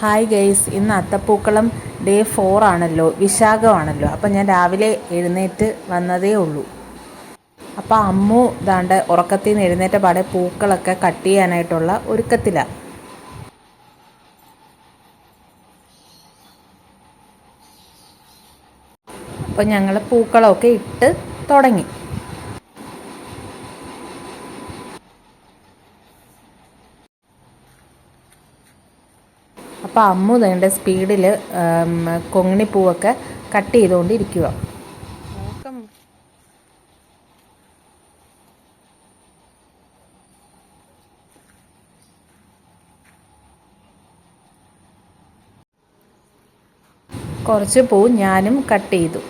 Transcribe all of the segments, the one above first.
Hi guys ഇന്ന് അത്തപ്പൂക്കളം day four ആണല്ലോ വിശാഖമാണല്ലോ. അപ്പം ഞാൻ രാവിലെ എഴുന്നേറ്റ് വന്നതേ ഉള്ളൂ. അപ്പോൾ അമ്മു ദാണ്ട് ഉറക്കത്തിൽ നിന്ന് എഴുന്നേറ്റ പാടെ പൂക്കളൊക്കെ കട്ട് ചെയ്യാനായിട്ടുള്ള ഒരുക്കത്തിലാണ് അപ്പോൾ ഞങ്ങൾ പൂക്കളമൊക്കെ ഇട്ട് തുടങ്ങി. അപ്പോൾ അമ്മു വേണ്ട സ്പീഡിൽ കൊങ്ങിണിപ്പൂവൊക്കെ കട്ട് ചെയ്തുകൊണ്ടിരിക്കുക കുറച്ച് പൂ ഞാനും കട്ട് ചെയ്തു.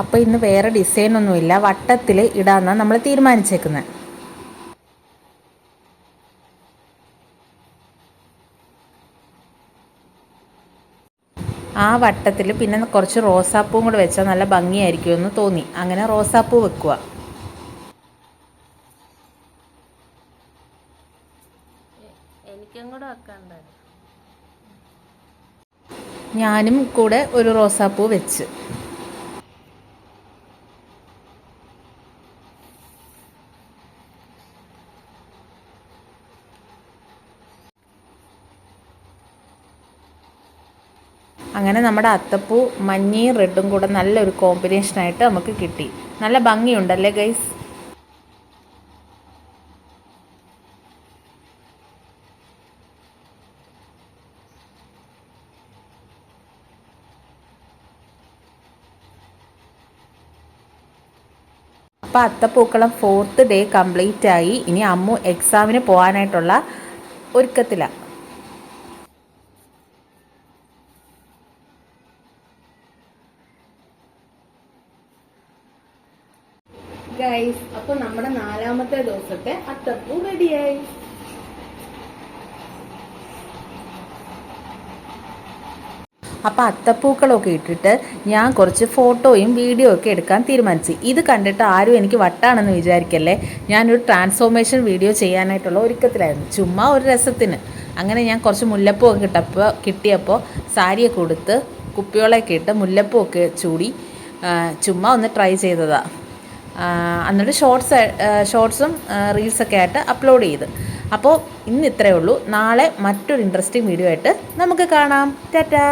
അപ്പോൾ ഇന്ന് വേറെ ഡിസൈനൊന്നുമില്ല. വട്ടത്തിൽ ഇടാമെന്നാണ് നമ്മൾ തീരുമാനിച്ചേക്കുന്നത് ആ വട്ടത്തിൽ പിന്നെ കുറച്ച് റോസാപ്പൂവും കൂടെ വെച്ചാൽ നല്ല ഭംഗിയായിരിക്കുമെന്ന് തോന്നി. അങ്ങനെ റോസാപ്പൂ വെക്കുക എനിക്കും കൂടെ വെക്കണ്ട ഞാനും കൂടെ ഒരു റോസാപ്പൂ വെച്ച്. അങ്ങനെ നമ്മുടെ അത്തപ്പൂ മഞ്ഞയും റെഡും കൂടെ നല്ലൊരു കോമ്പിനേഷനായിട്ട് നമുക്ക് കിട്ടി. നല്ല ഭംഗിയുണ്ടല്ലേ ഗൈസ് അപ്പോൾ അത്തപ്പൂക്കളം ഫോർത്ത് ഡേ കംപ്ലീറ്റ് ആയി. ഇനി അമ്മു എക്സാമിന് പോകാനായിട്ടുള്ള ഒരുക്കത്തിലാണ് ഗൈസ് അപ്പൊ നമ്മുടെ നാലാമത്തെ ദിവസത്തെ അത്തപ്പൂ റെഡിയായി അപ്പോൾ അത്തപ്പൂക്കളൊക്കെ ഇട്ടിട്ട് ഞാൻ കുറച്ച് ഫോട്ടോയും വീഡിയോ ഒക്കെ എടുക്കാൻ തീരുമാനിച്ചു. ഇത് കണ്ടിട്ട് ആരും എനിക്ക് വട്ടാണെന്ന് വിചാരിക്കല്ലേ? ഞാനൊരു ട്രാൻസ്ഫോർമേഷൻ വീഡിയോ ചെയ്യാനായിട്ടുള്ള ഒരുക്കത്തിലായിരുന്നു. ചുമ്മാ ഒരു രസത്തിന്. അങ്ങനെ ഞാൻ കുറച്ച് മുല്ലപ്പൂ ഒക്കെ കിട്ടപ്പോൾ കിട്ടിയപ്പോൾ സാരിയൊക്കെ കൊടുത്ത് കുപ്പിയോളൊക്കെ ഇട്ട് മുല്ലപ്പൂ ഒക്കെ ചൂടി ചുമ്മാ ഒന്ന് ട്രൈ ചെയ്തതാണ് എന്നിട്ട് ഷോർട്സ് ഷോർട്സും റീൽസൊക്കെ ആയിട്ട് അപ്ലോഡ് ചെയ്ത്. അപ്പോൾ ഇന്ന് ഇത്രയേ ഉള്ളൂ. നാളെ മറ്റൊരു ഇൻട്രസ്റ്റിംഗ് വീഡിയോ ആയിട്ട് നമുക്ക് കാണാം. ടാറ്റാ.